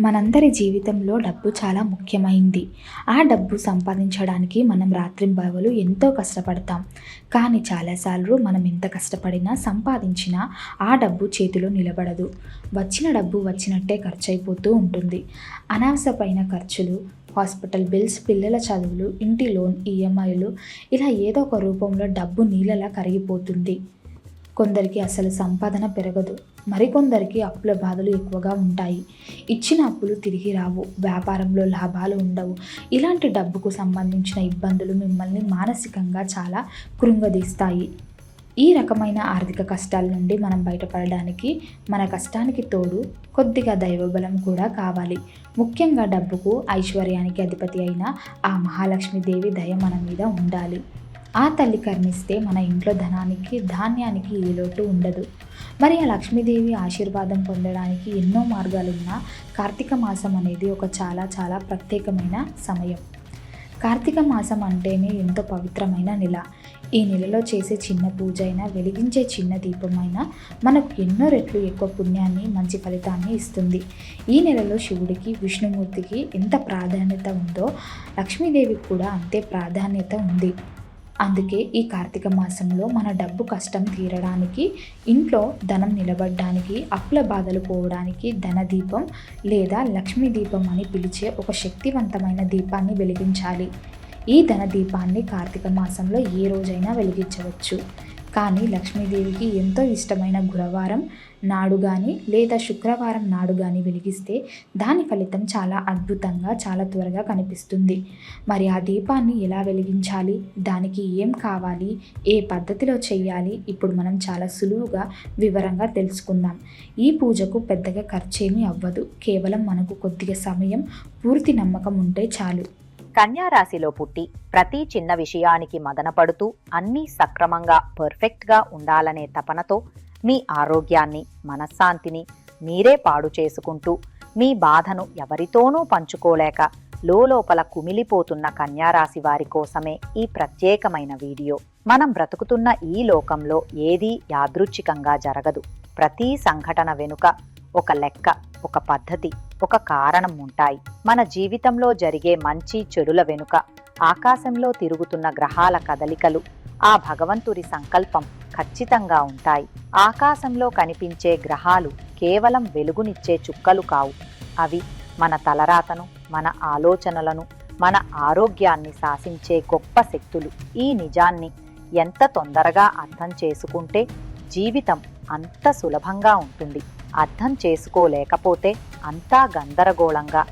మనందరి జీవితంలో డబ్బు చాలా ముఖ్యమైంది. ఆ డబ్బు సంపాదించడానికి మనం రాత్రింబవలు ఎంతో కష్టపడతాం. కానీ చాలాసార్లు మనం ఎంత కష్టపడినా సంపాదించినా ఆ డబ్బు చేతిలో నిలబడదు. వచ్చిన డబ్బు వచ్చినట్టే ఖర్చు అయిపోతూ ఉంటుంది. అనవసరమైన ఖర్చులు హాస్పిటల్ బిల్స్ పిల్లల చదువులు ఇంటి లోన్ ఈఎంఐలు ఇలా ఏదో ఒక రూపంలో డబ్బు నీళ్ళలా కరిగిపోతుంది. కొందరికి అసలు సంపాదన పెరగదు. మరికొందరికి అప్పుల బాధలు ఎక్కువగా ఉంటాయి. ఇచ్చిన అప్పులు తిరిగి రావు. వ్యాపారంలో లాభాలు ఉండవు. ఇలాంటి డబ్బుకు సంబంధించిన ఇబ్బందులు మిమ్మల్ని మానసికంగా చాలా కృంగదీస్తాయి. ఈ రకమైన ఆర్థిక కష్టాల నుండి మనం బయటపడడానికి మన కష్టానికి తోడు కొద్దిగా దైవబలం కూడా కావాలి. ముఖ్యంగా డబ్బుకు ఐశ్వర్యానికి అధిపతి అయిన ఆ మహాలక్ష్మీదేవి దయ మన మీద ఉండాలి. ఆ తల్లి కర్ణిస్తే మన ఇంట్లో ధనానికి ధాన్యానికి ఏ లోటు ఉండదు. మరి ఆ లక్ష్మీదేవి ఆశీర్వాదం పొందడానికి ఎన్నో మార్గాలున్నా కార్తీక మాసం అనేది ఒక చాలా చాలా ప్రత్యేకమైన సమయం. కార్తీక మాసం అంటేనే ఎంతో పవిత్రమైన నెల. ఈ నెలలో చేసే చిన్న పూజ అయినా వెలిగించే చిన్న దీపమైనా మనకు ఎన్నో రెట్లు ఎక్కువ పుణ్యాన్ని మంచి ఫలితాన్ని ఇస్తుంది. ఈ నెలలో శివుడికి విష్ణుమూర్తికి ఎంత ప్రాధాన్యత ఉందో లక్ష్మీదేవికి కూడా అంతే ప్రాధాన్యత ఉంది. అందుకే ఈ కార్తీక మాసంలో మన డబ్బు కష్టం తీరడానికి ఇంట్లో ధనం నిలబడడానికి అప్పుల బాధలు పోవడానికి ధనదీపం లేదా లక్ష్మీ దీపం అని పిలిచే ఒక శక్తివంతమైన దీపాన్ని వెలిగించాలి. ఈ ధన దీపాన్ని కార్తీక మాసంలో ఏ రోజైనా వెలిగించవచ్చు. కానీ లక్ష్మీదేవికి ఎంతో ఇష్టమైన గురువారం నాడు కానీ లేదా శుక్రవారం నాడు కానీ వెలిగిస్తే దాని ఫలితం చాలా అద్భుతంగా చాలా త్వరగా కనిపిస్తుంది. మరి ఆ దీపాన్ని ఎలా వెలిగించాలి? దానికి ఏం కావాలి? ఏ పద్ధతిలో చేయాలి? ఇప్పుడు మనం చాలా సులువుగా వివరంగా తెలుసుకుందాం. ఈ పూజకు పెద్దగా ఖర్చేమీ అవ్వదు. కేవలం మనకు కొద్దిగా సమయం పూర్తి నమ్మకం ఉంటే చాలు. కన్యారాశిలో పుట్టి ప్రతి చిన్న విషయానికి మదనపడుతూ అన్నీ సక్రమంగా పర్ఫెక్ట్గా ఉండాలనే తపనతో మీ ఆరోగ్యాన్ని మనశ్శాంతిని మీరే పాడు చేసుకుంటూ మీ బాధను ఎవరితోనూ పంచుకోలేక లోపల కుమిలిపోతున్న కన్యారాశి వారి కోసమే ఈ ప్రత్యేకమైన వీడియో. మనం బ్రతుకుతున్న ఈ లోకంలో ఏదీ యాదృచ్ఛికంగా జరగదు. ప్రతి సంఘటన వెనుక ఒక లెక్క ఒక పద్ధతి ఒక కారణం ఉంటాయి. మన జీవితంలో జరిగే మంచి చెడుల వెనుక ఆకాశంలో తిరుగుతున్న గ్రహాల కదలికలు ఆ భగవంతుడి సంకల్పం ఖచ్చితంగా ఉంటాయి. ఆకాశంలో కనిపించే గ్రహాలు కేవలం వెలుగునిచ్చే చుక్కలు కావు. అవి మన తలరాతను మన ఆలోచనలను మన ఆరోగ్యాన్ని శాసించే గొప్ప శక్తులు. ఈ నిజాన్ని ఎంత తొందరగా అర్థం చేసుకుంటే జీవితం అంత సులభంగా ఉంటుంది. అర్థం చేసుకోలేకపోతే అంతా గందరగోళంగా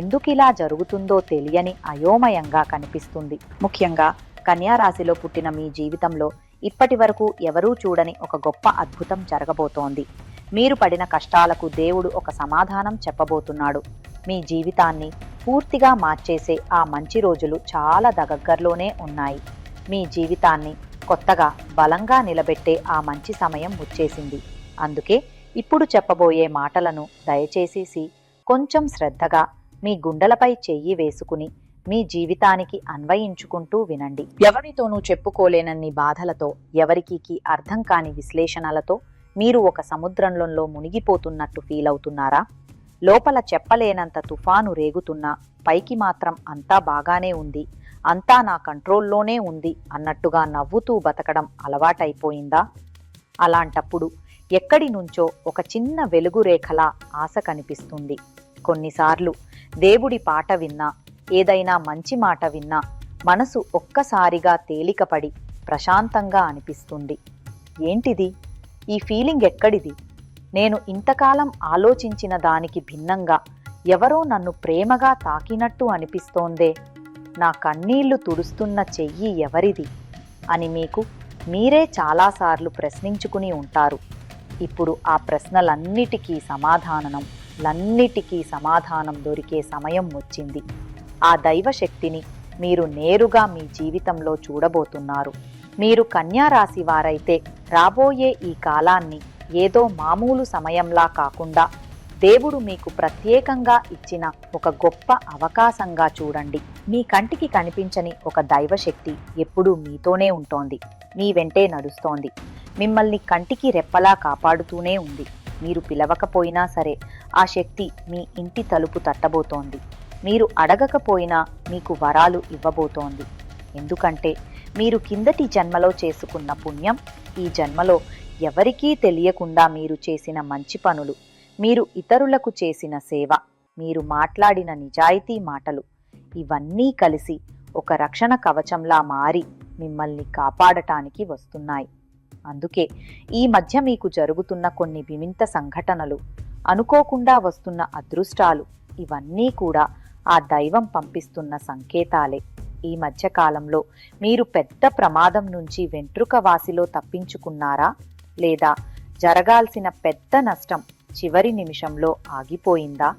ఎందుకిలా జరుగుతుందో తెలియని అయోమయంగా కనిపిస్తుంది. ముఖ్యంగా కన్యారాశిలో పుట్టిన మీ జీవితంలో ఇప్పటి వరకు ఎవరూ చూడని ఒక గొప్ప అద్భుతం జరగబోతోంది. మీరు పడిన కష్టాలకు దేవుడు ఒక సమాధానం చెప్పబోతున్నాడు. మీ జీవితాన్ని పూర్తిగా మార్చేసే ఆ మంచి రోజులు చాలా దగ్గరలోనే ఉన్నాయి. మీ జీవితాన్ని కొత్తగా బలంగా నిలబెట్టే ఆ మంచి సమయం వచ్చేసింది. అందుకే ఇప్పుడు చెప్పబోయే మాటలను దయచేసేసి కొంచెం శ్రద్ధగా మీ గుండెలపై చెయ్యి వేసుకుని మీ జీవితానికి అన్వయించుకుంటూ వినండి. ఎవరితోనూ చెప్పుకోలేనన్ని బాధలతో ఎవరికీ అర్థం కాని విశ్లేషణలతో మీరు ఒక సముద్రంలో మునిగిపోతున్నట్టు ఫీల్ అవుతున్నారా? లోపల చెప్పలేనంత తుఫాను రేగుతున్నా పైకి మాత్రం అంతా బాగానే ఉంది అంతా నా కంట్రోల్లోనే ఉంది అన్నట్టుగా నవ్వుతూ బతకడం అలవాటైపోయిందా? అలాంటప్పుడు ఎక్కడి నుంచో ఒక చిన్న వెలుగు రేఖలా ఆశ కనిపిస్తుంది. కొన్నిసార్లు దేవుడి పాట విన్నా ఏదైనా మంచి మాట విన్నా మనసు ఒక్కసారిగా తేలికపడి ప్రశాంతంగా అనిపిస్తుంది. ఏంటిది? ఈ ఫీలింగ్ ఎక్కడిది? నేను ఇంతకాలం ఆలోచించిన దానికి భిన్నంగా ఎవరో నన్ను ప్రేమగా తాకినట్టు అనిపిస్తోందే. నా కన్నీళ్ళు తుడుస్తున్న చెయ్యి ఎవరిది? అని మీకు మీరే చాలాసార్లు ప్రశ్నించుకుని ఉంటారు. ఇప్పుడు ఆ ప్రశ్నలన్నిటికీ సమాధానం లన్నిటికీ సమాధానం దొరికే సమయం వచ్చింది. ఆ దైవశక్తిని మీరు నేరుగా మీ జీవితంలో చూడబోతున్నారు. మీరు కన్యా రాశి వారైతే రాబోయే ఈ కాలాన్ని ఏదో మామూలు సమయంలా కాకుండా దేవుడు మీకు ప్రత్యేకంగా ఇచ్చిన ఒక గొప్ప అవకాశంగా చూడండి. మీ కంటికి కనిపించని ఒక దైవశక్తి ఎప్పుడూ మీతోనే ఉంటోంది. మీ వెంటే నడుస్తోంది. మిమ్మల్ని కంటికి రెప్పలా కాపాడుతూనే ఉంది. మీరు పిలవకపోయినా సరే ఆ శక్తి మీ ఇంటి తలుపు తట్టబోతోంది. మీరు అడగకపోయినా మీకు వరాలు ఇవ్వబోతోంది. ఎందుకంటే మీరు కిందటి జన్మలో చేసుకున్న పుణ్యం ఈ జన్మలో ఎవరికీ తెలియకుండా మీరు చేసిన మంచి పనులు మీరు ఇతరులకు చేసిన సేవ మీరు మాట్లాడిన నిజాయితీ మాటలు ఇవన్నీ కలిసి ఒక రక్షణ కవచంలా మారి మిమ్మల్ని కాపాడటానికి వస్తున్నాయి. అందుకే ఈ మధ్య మీకు జరుగుతున్న కొన్ని వివింత సంఘటనలు అనుకోకుండా వస్తున్న అదృష్టాలు ఇవన్నీ కూడా ఆ దైవం పంపిస్తున్న సంకేతాలే. ఈ మధ్య కాలంలో మీరు పెద్ద ప్రమాదం నుంచి వెంట్రుక వాసిలో తప్పించుకున్నారా? లేదా జరగాల్సిన పెద్ద నష్టం చివరి నిమిషంలో ఆగిపోయిందా?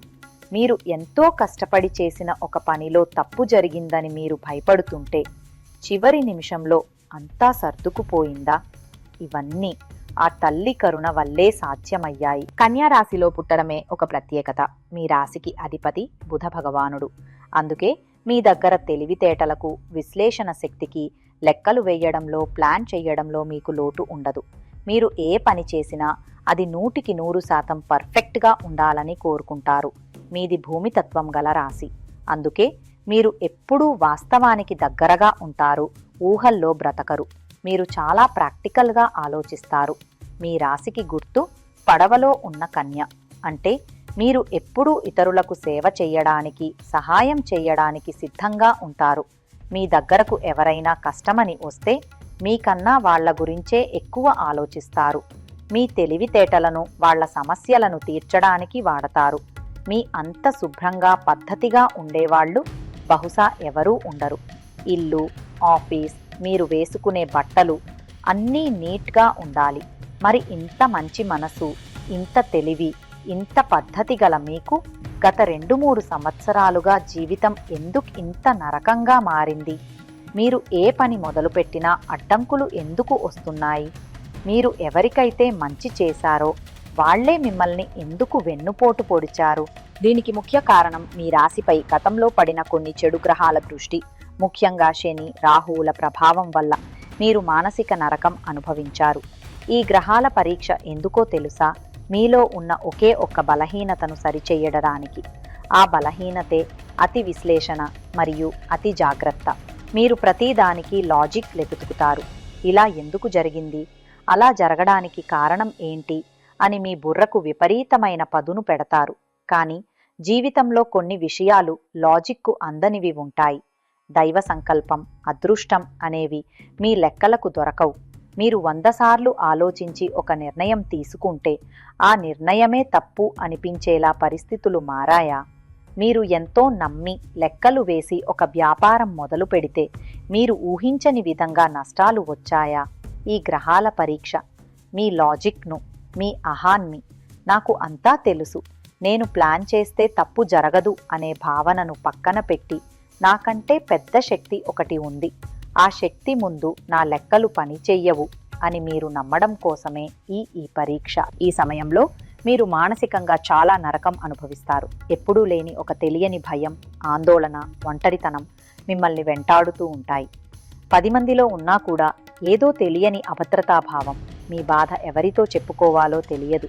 మీరు ఎంతో కష్టపడి చేసిన ఒక పనిలో తప్పు జరిగిందని మీరు భయపడుతుంటే చివరి నిమిషంలో అంతా సర్దుకుపోయిందా? ఇవన్నీ ఆ తల్లి కరుణ వల్లే సాధ్యమయ్యాయి. కన్యా రాశిలో పుట్టడమే ఒక ప్రత్యేకత. మీ రాశికి అధిపతి బుధ భగవానుడు. అందుకే మీ దగ్గర తెలివితేటలకు విశ్లేషణ శక్తికి లెక్కలు వేయడంలో ప్లాన్ చేయడంలో మీకు లోటు ఉండదు. మీరు ఏ పని చేసినా అది నూటికి నూరు శాతం పర్ఫెక్ట్గా ఉండాలని కోరుకుంటారు. మీది భూమితత్వం గల రాశి. అందుకే మీరు ఎప్పుడూ వాస్తవానికి దగ్గరగా ఉంటారు. ఊహల్లో బ్రతకరు. మీరు చాలా ప్రాక్టికల్గా ఆలోచిస్తారు. మీ రాశికి గుర్తు పడవలో ఉన్న కన్య. అంటే మీరు ఎప్పుడూ ఇతరులకు సేవ చేయడానికి సహాయం చేయడానికి సిద్ధంగా ఉంటారు. మీ దగ్గరకు ఎవరైనా కష్టమని వస్తే మీకన్నా వాళ్ళ గురించే ఎక్కువ ఆలోచిస్తారు. మీ తెలివితేటలను వాళ్ళ సమస్యలను తీర్చడానికి వాడతారు. మీ అంత శుభ్రంగా పద్ధతిగా ఉండేవాళ్ళు బహుశా ఎవరూ ఉండరు. ఇల్లు ఆఫీస్ మీరు వేసుకునే బట్టలు అన్నీ నీట్గా ఉండాలి. మరి ఇంత మంచి మనసు ఇంత తెలివి ఇంత పద్ధతి గల మీకు గత రెండు మూడు సంవత్సరాలుగా జీవితం ఎందుకు ఇంత నరకంగా మారింది? మీరు ఏ పని మొదలుపెట్టినా అడ్డంకులు ఎందుకు వస్తున్నాయి? మీరు ఎవరికైతే మంచి చేశారో వాళ్ళే మిమ్మల్ని ఎందుకు వెన్నుపోటు పొడిచారు? దీనికి ముఖ్య కారణం మీ రాశిపై గతంలో పడిన కొన్ని చెడు గ్రహాల దృష్టి ముఖ్యంగా శని రాహువుల ప్రభావం వల్ల మీరు మానసిక నరకం అనుభవించారు. ఈ గ్రహాల పరీక్ష ఎందుకో తెలుసా? మీలో ఉన్న ఒకే ఒక్క బలహీనతను సరిచేయడానికి. ఆ బలహీనతే అతి విశ్లేషణ మరియు అతి జాగ్రత్త. మీరు ప్రతిదానికి లాజిక్ వెతుకుతారు. ఇలా ఎందుకు జరిగింది? అలా జరగడానికి కారణం ఏంటి? అని మీ బుర్రకు విపరీతమైన పదును పెడతారు. కానీ జీవితంలో కొన్ని విషయాలు లాజిక్కు అందనివి ఉంటాయి. దైవ సంకల్పం అదృష్టం అనేవి మీ లెక్కలకు దొరకవు. మీరు వంద సార్లు ఆలోచించి ఒక నిర్ణయం తీసుకుంటే ఆ నిర్ణయమే తప్పు అనిపించేలా పరిస్థితులు మారాయా? మీరు ఎంతో నమ్మి లెక్కలు వేసి ఒక వ్యాపారం మొదలు పెడితే మీరు ఊహించని విధంగా నష్టాలు వచ్చాయా? ఈ గ్రహాల పరీక్ష మీ లాజిక్ను మీ అహాన్ని నాకు అంతా తెలుసు. నేను ప్లాన్ చేస్తే తప్పు జరగదు అనే భావనను పక్కన పెట్టి నాకంటే పెద్ద శక్తి ఒకటి ఉంది. ఆ శక్తి ముందు నా లెక్కలు పనిచెయ్యవు అని మీరు నమ్మడం కోసమే ఈ ఈ పరీక్ష. ఈ సమయంలో మీరు మానసికంగా చాలా నరకం అనుభవిస్తారు. ఎప్పుడూ లేని ఒక తెలియని భయం ఆందోళన ఒంటరితనం మిమ్మల్ని వెంటాడుతూ ఉంటాయి. పది మందిలో ఉన్నా కూడా ఏదో తెలియని అభద్రతాభావం మీ బాధ ఎవరితో చెప్పుకోవాలో తెలియదు.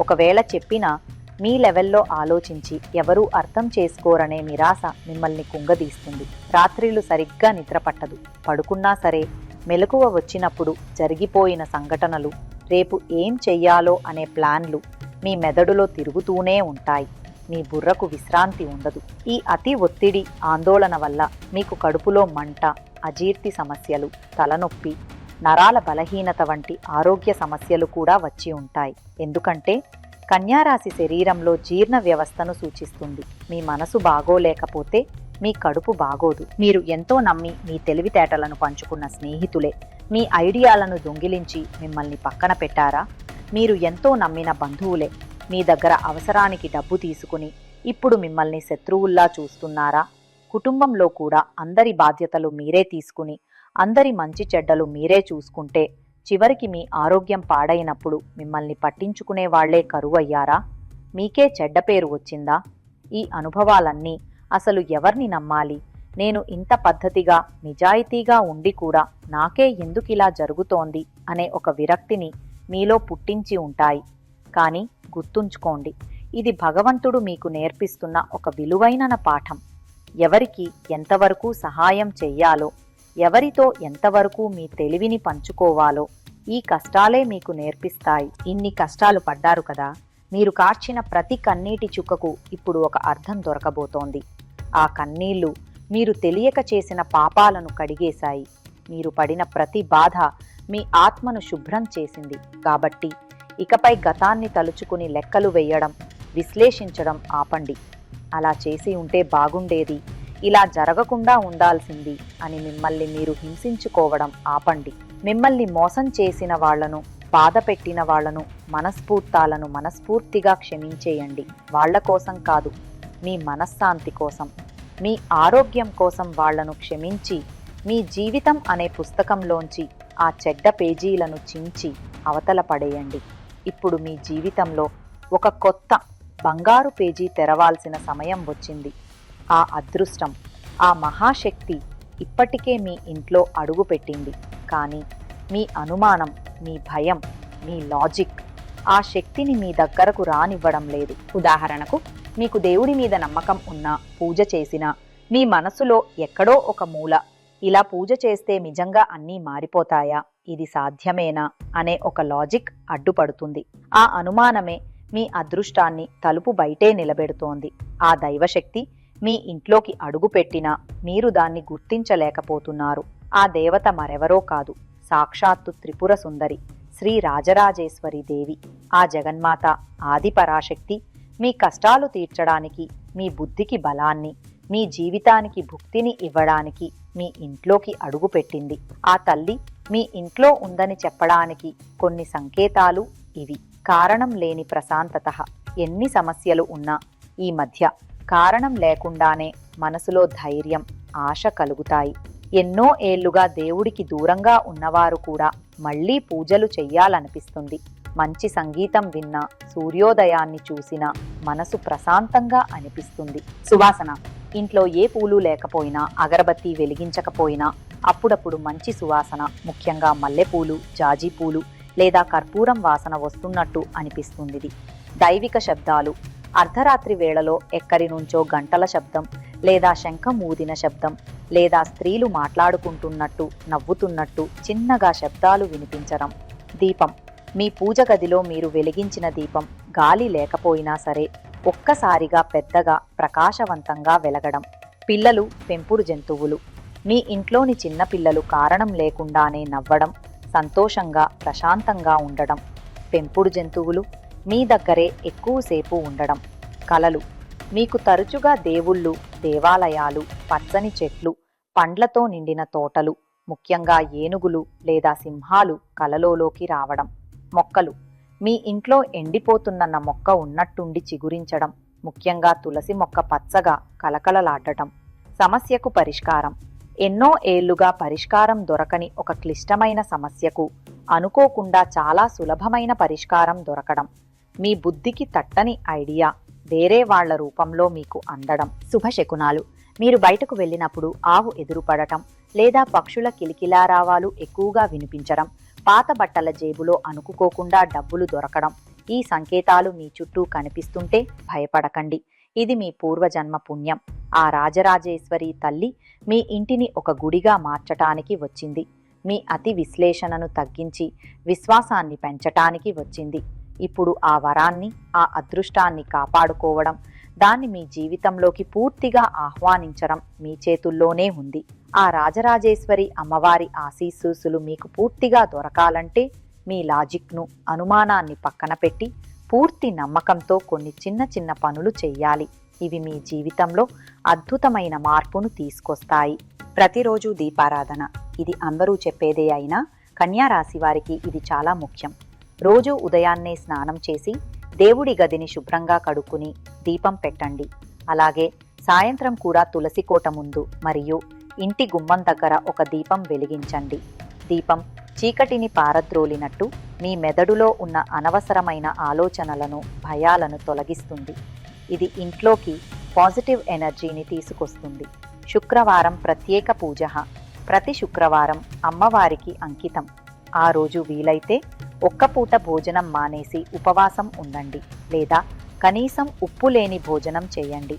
ఒకవేళ చెప్పినా మీ లెవెల్లో ఆలోచించి ఎవరూ అర్థం చేసుకోరనే నిరాశ మిమ్మల్ని కుంగదీస్తుంది. రాత్రిళ్ళు సరిగ్గా నిద్రపట్టదు పడుకున్నా సరే మెలకువ వచ్చినప్పుడు జరిగిపోయిన సంఘటనలు రేపు ఏం చెయ్యాలో అనే ప్లాన్లు మీ మెదడులో తిరుగుతూనే ఉంటాయి. మీ బుర్రకు విశ్రాంతి ఉండదు. ఈ అతి ఒత్తిడి ఆందోళన వల్ల మీకు కడుపులో మంట అజీర్తి సమస్యలు తలనొప్పి నరాల బలహీనత వంటి ఆరోగ్య సమస్యలు కూడా వచ్చి ఉంటాయి. ఎందుకంటే కన్యారాశి శరీరంలో జీర్ణ వ్యవస్థను సూచిస్తుంది. మీ మనసు బాగోలేకపోతే మీ కడుపు బాగోదు. మీరు ఎంతో నమ్మి మీ తెలివితేటలను పంచుకున్న స్నేహితులే. మీ ఐడియాలను దొంగిలించి మిమ్మల్ని పక్కన పెట్టారా? మీరు ఎంతో నమ్మిన బంధువులే. మీ దగ్గర అవసరానికి డబ్బు తీసుకుని ఇప్పుడు మిమ్మల్ని శత్రువుల్లా చూస్తున్నారా? కుటుంబంలో కూడా అందరి బాధ్యతలు మీరే తీసుకుని అందరి మంచి చెడ్డలు మీరే చూసుకుంటే చివరికి మీ ఆరోగ్యం పాడైనప్పుడు మిమ్మల్ని పట్టించుకునే వాళ్ళే కరువయ్యారా? మీకే చెడ్డ పేరు వచ్చిందా? ఈ అనుభవాలన్నీ అసలు ఎవర్ని నమ్మాలి? నేను ఇంత పద్ధతిగా నిజాయితీగా ఉండి కూడా నాకే ఎందుకిలా జరుగుతోంది అనే ఒక విరక్తిని మీలో పుట్టించి ఉంటాయి. కానీ గుర్తుంచుకోండి ఇది భగవంతుడు మీకు నేర్పిస్తున్న ఒక విలువైన పాఠం. ఎవరికి ఎంతవరకు సహాయం చెయ్యాలో ఎవరితో ఎంతవరకు మీ తెలివిని పంచుకోవాలో ఈ కష్టాలే మీకు నేర్పిస్తాయి. ఇన్ని కష్టాలు పడ్డారు కదా మీరు కార్చిన ప్రతి కన్నీటి చుక్కకు ఇప్పుడు ఒక అర్థం దొరకబోతోంది. ఆ కన్నీళ్ళు మీరు తెలియక చేసిన పాపాలను కడిగేశాయి. మీరు పడిన ప్రతి బాధ మీ ఆత్మను శుభ్రం చేసింది. కాబట్టి ఇకపై గతాన్ని తలుచుకుని లెక్కలు వేయడం విశ్లేషించడం ఆపండి. అలా చేసి ఉంటే బాగుండేది ఇలా జరగకుండా ఉండాల్సింది అని మిమ్మల్ని మీరు హింసించుకోవడం ఆపండి. మిమ్మల్ని మోసం చేసిన వాళ్ళను బాధ పెట్టిన వాళ్ళను మనస్ఫూర్తాలను మనస్ఫూర్తిగా క్షమించేయండి. వాళ్ళ కోసం కాదు మీ మనశ్శాంతి కోసం. మీ ఆరోగ్యం కోసం వాళ్ళను క్షమించి మీ జీవితం అనే పుస్తకంలోంచి ఆ చెడ్డ పేజీలను చించి అవతల పడేయండి. ఇప్పుడు మీ జీవితంలో ఒక కొత్త బంగారు పేజీ తెరవాల్సిన సమయం వచ్చింది. ఆ అదృష్టం ఆ మహాశక్తి ఇప్పటికే మీ ఇంట్లో అడుగుపెట్టింది. కానీ మీ అనుమానం మీ భయం మీ లాజిక్ ఆ శక్తిని మీ దగ్గరకు రానివ్వడం లేదు. ఉదాహరణకు మీకు దేవుడి మీద నమ్మకం ఉన్నా పూజ చేసినా మీ మనసులో ఎక్కడో ఒక మూల ఇలా పూజ చేస్తే నిజంగా అన్నీ మారిపోతాయా? ఇది సాధ్యమేనా? అనే ఒక లాజిక్ అడ్డుపడుతుంది. ఆ అనుమానమే మీ అదృష్టాన్ని తలుపు బయటే నిలబెడుతోంది. ఆ దైవశక్తి మీ ఇంట్లోకి అడుగుపెట్టినా మీరు దాన్ని గుర్తించలేకపోతున్నారు. ఆ దేవత మరెవరో కాదు. సాక్షాత్తు త్రిపుర సుందరి శ్రీ రాజరాజేశ్వరి దేవి. ఆ జగన్మాత ఆది పరాశక్తి మీ కష్టాలు తీర్చడానికి మీ బుద్ధికి బలాన్ని మీ జీవితానికి భుక్తిని ఇవ్వడానికి మీ ఇంట్లోకి అడుగుపెట్టింది ఆ తల్లి మీ ఇంట్లో ఉందని చెప్పడానికి కొన్ని సంకేతాలు ఇవి. కారణం లేని ప్రశాంతత. ఎన్ని సమస్యలు ఉన్నా ఈ మధ్య కారణం లేకుండానే మనసులో ధైర్యం ఆశ కలుగుతాయి. ఎన్నో ఏళ్ళుగా దేవుడికి దూరంగా ఉన్నవారు కూడా మళ్ళీ పూజలు చెయ్యాలనిపిస్తుంది. మంచి సంగీతం విన్నా సూర్యోదయాన్ని చూసినా మనసు ప్రశాంతంగా అనిపిస్తుంది. సువాసన ఇంట్లో ఏ పూలు లేకపోయినా అగరబత్తి వెలిగించకపోయినా అప్పుడప్పుడు మంచి సువాసన ముఖ్యంగా మల్లెపూలు జాజీ పూలు లేదా కర్పూరం వాసన వస్తున్నట్టు అనిపిస్తుంది దైవిక శబ్దాలు. అర్ధరాత్రి వేళలో ఎక్కడి నుంచో గంటల శబ్దం లేదా శంఖం ఊదిన శబ్దం లేదా స్త్రీలు మాట్లాడుకుంటున్నట్టు నవ్వుతున్నట్టు చిన్నగా శబ్దాలు వినిపించడం. దీపం. మీ పూజ గదిలో మీరు వెలిగించిన దీపం గాలి లేకపోయినా సరే ఒక్కసారిగా పెద్దగా ప్రకాశవంతంగా వెలగడం. పిల్లలు పెంపుడు జంతువులు. మీ ఇంట్లోని చిన్నపిల్లలు కారణం లేకుండానే నవ్వడం. సంతోషంగా ప్రశాంతంగా ఉండడం. పెంపుడు జంతువులు మీ దగ్గరే ఎక్కువసేపు ఉండడం. కలలు. మీకు తరచుగా దేవుళ్ళు దేవాలయాలు పచ్చని చెట్లు పండ్లతో నిండిన తోటలు ముఖ్యంగా ఏనుగులు లేదా సింహాలు కలలోలోకి రావడం. మొక్కలు. మీ ఇంట్లో ఎండిపోతున్న మొక్క ఉన్నట్టుండి చిగురించడం. ముఖ్యంగా తులసి మొక్క పచ్చగా కలకలలాడటం. సమస్యకు పరిష్కారం. ఎన్నో ఏళ్ళుగా పరిష్కారం దొరకని ఒక క్లిష్టమైన సమస్యకు అనుకోకుండా చాలా సులభమైన పరిష్కారం దొరకడం. మీ బుద్ధికి తట్టని ఐడియా వేరే వాళ్ళ రూపంలో మీకు అందడం. శుభశకునాలు మీరు బయటకు వెళ్ళినప్పుడు ఆవు ఎదురుపడటం లేదా పక్షుల కిలికిలారావాలు ఎక్కువగా వినిపించడం పాత బట్టల జేబులో అనుకుకోకుండా డబ్బులు దొరకడం ఈ సంకేతాలు మీ చుట్టూ కనిపిస్తుంటే భయపడకండి. ఇది మీ పూర్వజన్మ పుణ్యం. ఆ రాజరాజేశ్వరి తల్లి మీ ఇంటిని ఒక గుడిగా మార్చటానికి వచ్చింది. మీ అతి విశ్లేషణను తగ్గించి విశ్వాసాన్ని పెంచటానికి వచ్చింది. ఇప్పుడు ఆ వరాన్ని ఆ అదృష్టాన్ని కాపాడుకోవడం దాన్ని మీ జీవితంలోకి పూర్తిగా ఆహ్వానించడం మీ చేతుల్లోనే ఉంది. ఆ రాజరాజేశ్వరి అమ్మవారి ఆశీస్సులు మీకు పూర్తిగా దొరకాలంటే మీ లాజిక్ను అనుమానాన్ని పక్కన పెట్టి పూర్తి నమ్మకంతో కొన్ని చిన్న చిన్న పనులు చేయాలి. ఇవి మీ జీవితంలో అద్భుతమైన మార్పును తీసుకొస్తాయి. ప్రతిరోజు దీపారాధన. ఇది అందరూ చెప్పేదే అయినా కన్యా రాశి వారికి ఇది చాలా ముఖ్యం. రోజు ఉదయాన్నే స్నానం చేసి దేవుడి గదిని శుభ్రంగా కడుక్కుని దీపం పెట్టండి. అలాగే సాయంత్రం కూడా తులసి కోట ముందు మరియు ఇంటి గుమ్మం దగ్గర ఒక దీపం వెలిగించండి. దీపం చీకటిని పారద్రోలినట్టు మీ మెదడులో ఉన్న అనవసరమైన ఆలోచనలను భయాలను తొలగిస్తుంది. ఇది ఇంట్లోకి పాజిటివ్ ఎనర్జీని తీసుకొస్తుంది. శుక్రవారం ప్రత్యేక పూజ. ప్రతి శుక్రవారం అమ్మవారికి అంకితం. ఆ రోజు వీలైతే ఒక్క పూట భోజనం మానేసి ఉపవాసం ఉండండి లేదా కనీసం ఉప్పు లేని భోజనం చేయండి.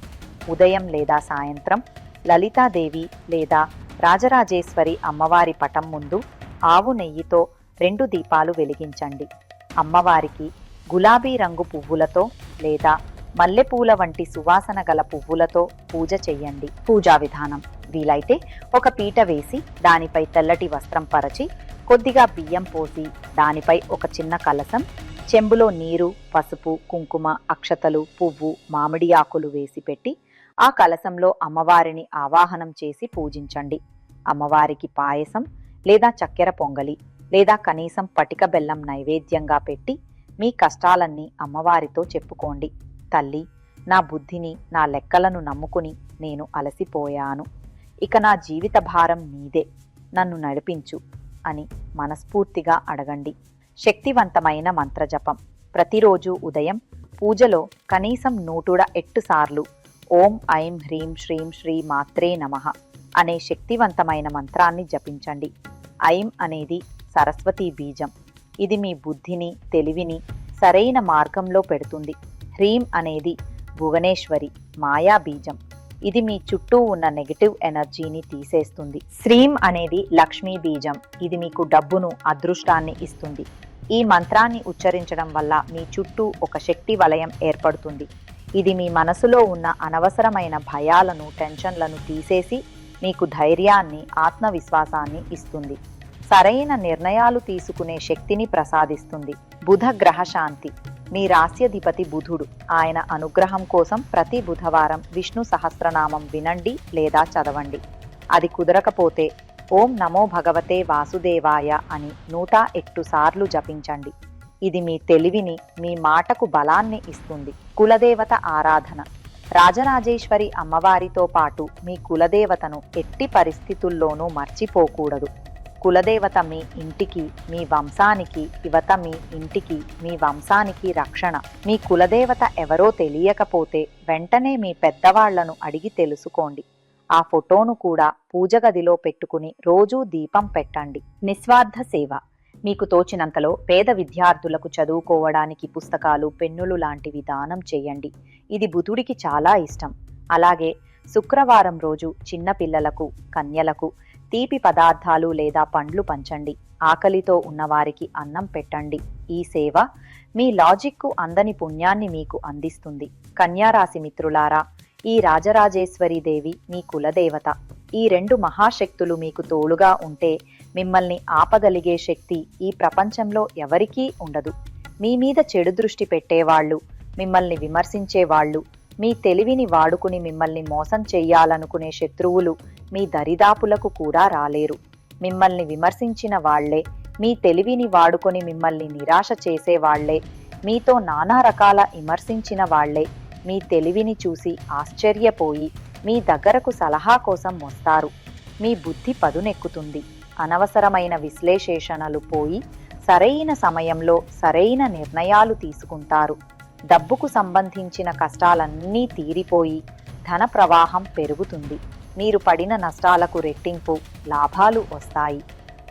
ఉదయం లేదా సాయంత్రం లలితాదేవి లేదా రాజరాజేశ్వరి అమ్మవారి పటం ముందు ఆవు నెయ్యితో రెండు దీపాలు వెలిగించండి. అమ్మవారికి గులాబీ రంగు పువ్వులతో లేదా మల్లెపూల వంటి సువాసన గల పువ్వులతో పూజ చెయ్యండి పూజా విధానం. వీలైతే ఒక పీట వేసి దానిపై తెల్లటి వస్త్రం పరచి కొద్దిగా బియ్యం పోసి దానిపై ఒక చిన్న కలసం చెంబులో నీరు పసుపు కుంకుమ అక్షతలు పువ్వు మామిడి ఆకులు వేసి పెట్టి ఆ కలసంలో అమ్మవారిని ఆవాహనం చేసి పూజించండి. అమ్మవారికి పాయసం లేదా చక్కెర పొంగలి లేదా కనీసం పటిక బెల్లం నైవేద్యంగా పెట్టి మీ కష్టాలన్నీ అమ్మవారితో చెప్పుకోండి. తల్లి నా బుద్ధిని నా లెక్కలను నమ్ముకుని నేను అలసిపోయాను. ఇక నా జీవిత భారం నీదే నన్ను నడిపించు అని మనస్ఫూర్తిగా అడగండి. శక్తివంతమైన మంత్రజపం. ప్రతిరోజు ఉదయం పూజలో కనీసం నూటుడ ఎట్టు సార్లు ఓం ఐం హ్రీం శ్రీం శ్రీ మాత్రే నమః అనే శక్తివంతమైన మంత్రాన్ని జపించండి. ఐం అనేది సరస్వతి బీజం. ఇది మీ బుద్ధిని తెలివిని సరైన మార్గంలో పెడుతుంది. హ్రీం అనేది భువనేశ్వరి మాయా బీజం. ఇది మీ చుట్టూ ఉన్న నెగటివ్ ఎనర్జీని తీసేస్తుంది. శ్రీం అనేది లక్ష్మీ బీజం. ఇది మీకు డబ్బును అదృష్టాన్ని ఇస్తుంది. ఈ మంత్రాన్ని ఉచ్చరించడం వల్ల మీ చుట్టూ ఒక శక్తి వలయం ఏర్పడుతుంది. ఇది మీ మనసులో ఉన్న అనవసరమైన భయాలను టెన్షన్లను తీసేసి మీకు ధైర్యాన్ని ఆత్మవిశ్వాసాన్ని ఇస్తుంది. సరైన నిర్ణయాలు తీసుకునే శక్తిని ప్రసాదిస్తుంది. బుధ గ్రహ శాంతి. మీ రాస్యధిపతి బుధుడు. ఆయన అనుగ్రహం కోసం ప్రతి బుధవారం విష్ణు సహస్రనామం వినండి లేదా చదవండి. అది కుదరకపోతే ఓం నమో భగవతే వాసుదేవాయ అని నూట ఎట్టు సార్లు జపించండి. ఇది మీ తెలివిని మీ మాటకు బలాన్ని ఇస్తుంది. కులదేవత ఆరాధన. రాజరాజేశ్వరి అమ్మవారితో పాటు మీ కులదేవతను ఎట్టి పరిస్థితుల్లోనూ మర్చిపోకూడదు. కులదేవత మీ ఇంటికి మీ వంశానికి యువత మీ ఇంటికి మీ వంశానికి రక్షణ. మీ కులదేవత ఎవరో తెలియకపోతే వెంటనే మీ పెద్దవాళ్ళను అడిగి తెలుసుకోండి. ఆ ఫోటోను కూడా పూజ గదిలో పెట్టుకుని రోజూ దీపం పెట్టండి. నిస్వార్థ సేవ. మీకు తోచినంతలో పేద విద్యార్థులకు చదువుకోవడానికి పుస్తకాలు పెన్నులు లాంటివి దానం చేయండి. ఇది బుధుడికి చాలా ఇష్టం. అలాగే శుక్రవారం రోజు చిన్న పిల్లలకు కన్యలకు తీపి పదార్థాలు లేదా పండ్లు పంచండి. ఆకలితో ఉన్నవారికి అన్నం పెట్టండి. ఈ సేవ మీ లాజిక్కు అందని పుణ్యాన్ని మీకు అందిస్తుంది. కన్యారాశి మిత్రులారా ఈ రాజరాజేశ్వరి దేవి మీ కులదేవత. ఈ రెండు మహాశక్తులు మీకు తోడుగా ఉంటే మిమ్మల్ని ఆపగలిగే శక్తి ఈ ప్రపంచంలో ఎవరికీ ఉండదు. మీ మీద చెడు దృష్టి పెట్టేవాళ్ళు మిమ్మల్ని విమర్శించేవాళ్ళు మీ తెలివిని వాడుకుని మిమ్మల్ని మోసం చెయ్యాలనుకునే శత్రువులు మీ దరిదాపులకు కూడా రాలేరు. మిమ్మల్ని విమర్శించిన వాళ్ళే మీ తెలివిని వాడుకొని మిమ్మల్ని నిరాశ చేసేవాళ్ళే మీతో నానా రకాల విమర్శించిన వాళ్ళే మీ తెలివిని చూసి ఆశ్చర్యపోయి మీ దగ్గరకు సలహా కోసం వస్తారు. మీ బుద్ధి పదునెక్కుతుంది. అనవసరమైన విశ్లేషణలు పోయి సరైన సమయంలో సరైన నిర్ణయాలు తీసుకుంటారు. డబ్బుకు సంబంధించిన కష్టాలన్నీ తీరిపోయి ధన ప్రవాహం పెరుగుతుంది. మీరు పడిన నష్టాలకు రెట్టింపు లాభాలు వస్తాయి.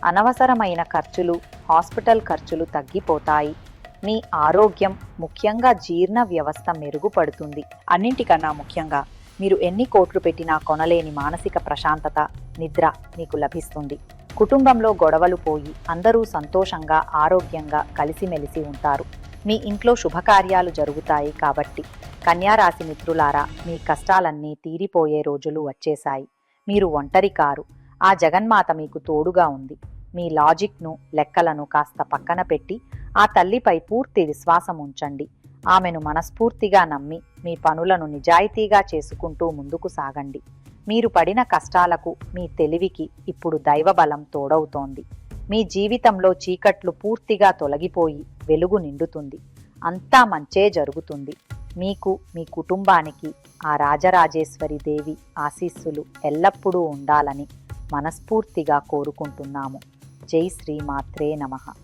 అనవసరమైన ఖర్చులు హాస్పిటల్ ఖర్చులు తగ్గిపోతాయి. మీ ఆరోగ్యం ముఖ్యంగా జీర్ణ వ్యవస్థ మెరుగుపడుతుంది. అన్నింటికన్నా ముఖ్యంగా మీరు ఎన్ని కోట్లు పెట్టినా కొనలేని మానసిక ప్రశాంతత నిద్ర మీకు లభిస్తుంది. కుటుంబంలో గొడవలు పోయి అందరూ సంతోషంగా ఆరోగ్యంగా కలిసిమెలిసి ఉంటారు. మీ ఇంట్లో శుభకార్యాలు జరుగుతాయి కాబట్టి కన్యారాశి మిత్రులారా మీ కష్టాలన్నీ తీరిపోయే రోజులు వచ్చేశాయి. మీరు ఒంటరి కారు. ఆ జగన్మాత మీకు తోడుగా ఉంది. మీ లాజిక్ను లెక్కలను కాస్త పక్కన పెట్టి ఆ తల్లిపై పూర్తి విశ్వాసం ఉంచండి. ఆమెను మనస్ఫూర్తిగా నమ్మి మీ పనులను నిజాయితీగా చేసుకుంటూ ముందుకు సాగండి. మీరు పడిన కష్టాలకు మీ తెలివికి ఇప్పుడు దైవబలం తోడవుతోంది. మీ జీవితంలో చీకట్లు పూర్తిగా తొలగిపోయి వెలుగు నిండుతుంది. అంతా మంచే జరుగుతుంది. మీకు మీ కుటుంబానికి ఆ రాజరాజేశ్వరి దేవి ఆశీస్సులు ఎల్లప్పుడూ ఉండాలని మనస్ఫూర్తిగా కోరుకుంటున్నాము. జై శ్రీమాత్రే నమః.